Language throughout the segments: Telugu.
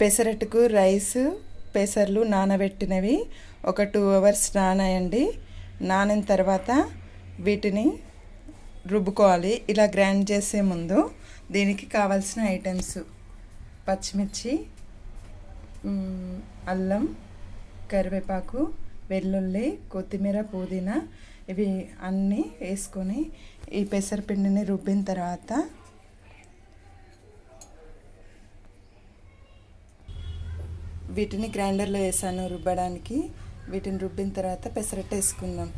పెసరట్టుకు రైస్ పెసర్లు నానబెట్టినవి. ఒక టూ అవర్స్ నానాయండి. నానిన తర్వాత వీటిని రుబ్బుకోవాలి. ఇలా గ్రైండ్ చేసే ముందు దీనికి కావాల్సిన ఐటమ్స్ పచ్చిమిర్చి అల్లం కరివేపాకు వెల్లుల్లి కొత్తిమీర పుదీనా. ఇవి అన్నీ వేసుకొని ఈ పెసరపిండిని రుబ్బిన తర్వాత వీటిని గ్రైండర్లో వేసాను రుబ్బడానికి. వీటిని రుబ్బిన తర్వాత పెసరట్టు వేసుకుందాం.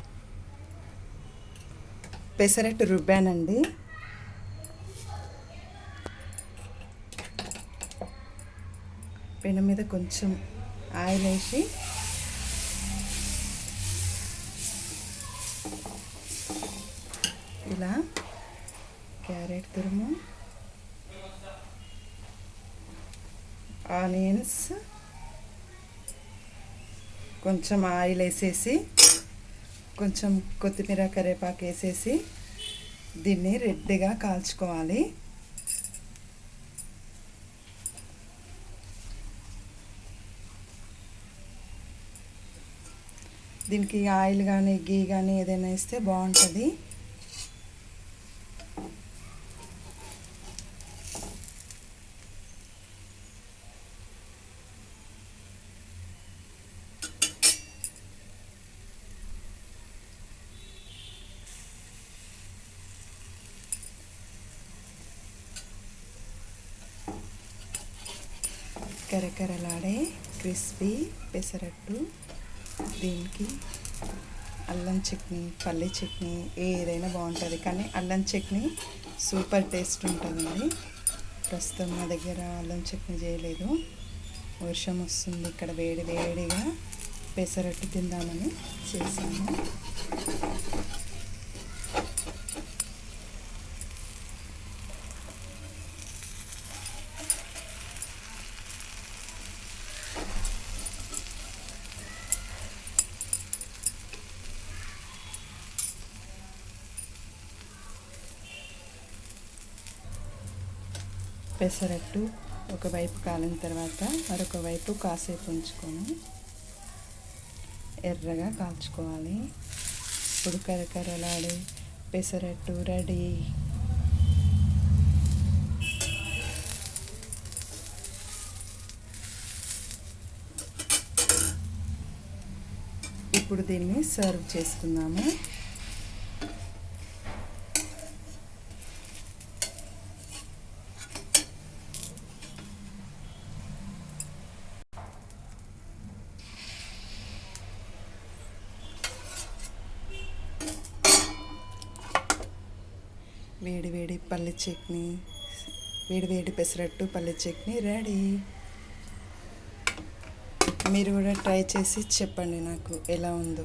పెసరట్టు రుబ్బానండి. పెనం మీద కొంచెం ఆయిల్ వేసి ఇలా క్యారెట్ తురుము ఆనియన్స్ కొంచెం ఆయిల్ వేసేసి కొంచెం కొత్తిమీర కరివేపాకు వేసేసి దీన్ని రెడ్గా కాల్చుకోవాలి. దీనికి ఆయిల్ కానీ గీ కానీ ఏదైనా వేస్తే బాగుంటుంది. కరకరలాడే క్రిస్పీ పెసరట్టు దీనికి అల్లం చట్నీ పల్లి చట్నీ ఏదైనా బాగుంటుంది. కానీ అల్లం చట్నీ సూపర్ టేస్ట్ ఉంటుందండి. ప్రస్తుతం మా దగ్గర అల్లం చట్నీ చేయలేదు. వర్షం వస్తుంది. ఇక్కడ వేడి వేడిగా పెసరట్టు తిందామని చేశాను. పెసరట్టు ఒకవైపు కాలిన తర్వాత మరొక వైపు కాసేపు ఉంచుకొని ఎర్రగా కాల్చుకోవాలి. ఇప్పుడు కరకరలాడే పెసరట్టు రెడీ. ఇప్పుడు దీన్ని సర్వ్ చేసుకుందాము. వేడి వేడి పల్లి చట్నీ వేడి వేడి పెసరట్టు పల్లి చట్నీ రెడీ. మీరు కూడా ట్రై చేసి చెప్పండి నాకు ఎలా ఉందో.